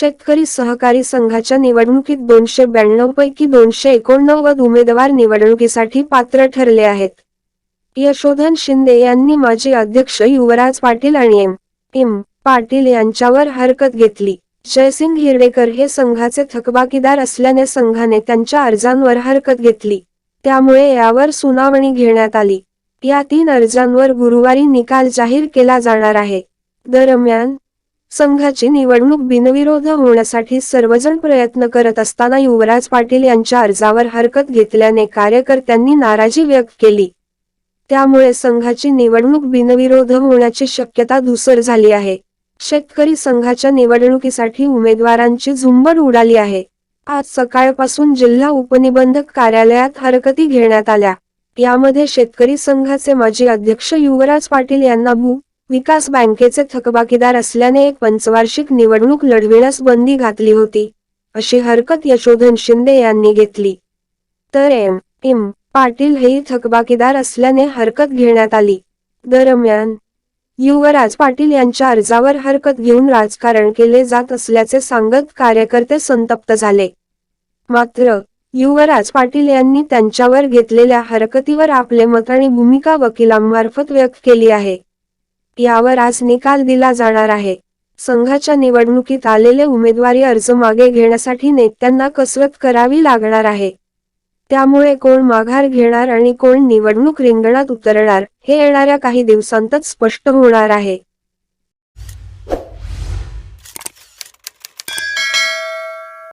शेतकरी सहकारी संघाच्या निवडणुकीत दोनशे ब्याण्णव पैकी दोनशे एकोणनव्वद उमेदवार निवडणुकीसाठी पात्र ठरले आहेत. यशोधन शिंदे यांनी माजी अध्यक्ष युवराज पाटील आणि एम. एम. पाटील यांच्यावर हरकत घेतली. जयसिंग हिरडेकर हे संघाचे थकबाकीदार असल्याने संघाने त्यांच्या अर्जांवर हरकत घेतली. त्यामुळे यावर सुनावणी घेण्यात आली. या तीन अर्जांवर गुरुवारी निकाल जाहीर केला जाणार आहे. दरम्यान संघाची निवडणूक बिनविरोध होण्यासाठी सर्वजण प्रयत्न करत असताना युवराज पाटील यांच्या अर्जावर हरकत घेतल्याने कार्यकर्त्यांनी नाराजी व्यक्त केली. त्यामुळे संघाची निवडणूक बिनविरोध होण्याची शक्यता धुसर झाली आहे. शेतकरी संघाच्या निवडणुकीसाठी उमेदवारांची झुंबड उडाली आहे. आज सकाळपासून जिल्हा उपनिबंधक कार्यालयात हरकती घेण्यात आल्या. यामध्ये शेतकरी संघाचे माजी अध्यक्ष युवराज पाटील यांना भू विकास बँकेचे थकबाकीदार असल्याने एक पंचवार्षिक निवडणूक लढविण्यास बंदी घातली होती अशी हरकत यशोधन शिंदे यांनी घेतली. तर एम. एम. पाटील हेही थकबाकीदार असल्याने हरकत घेण्यात आली. दरम्यान युवराज पाटील यांच्या अर्जावर हरकत घेऊन राजकारण केले जात असल्याचे सांगत कार्यकर्ते संतप्त झाले. मात्र युवराज पाटील यांनी त्यांच्यावर घेतलेल्या हरकतीवर आपले मत आणि भूमिका वकिलांमार्फत व्यक्त केली आहे. यावर आज निकाल दिला जाणार आहे. संघाच्या निवडणुकीत आलेले उमेदवारी अर्ज मागे घेण्यासाठी नेत्यांना कसरत करावी लागणार आहे. त्यामुळे कोण माघार घेणार आणि कोण निवडणूक रिंगणात उतरणार हे येणाऱ्या काही दिवसांतच स्पष्ट होणार आहे.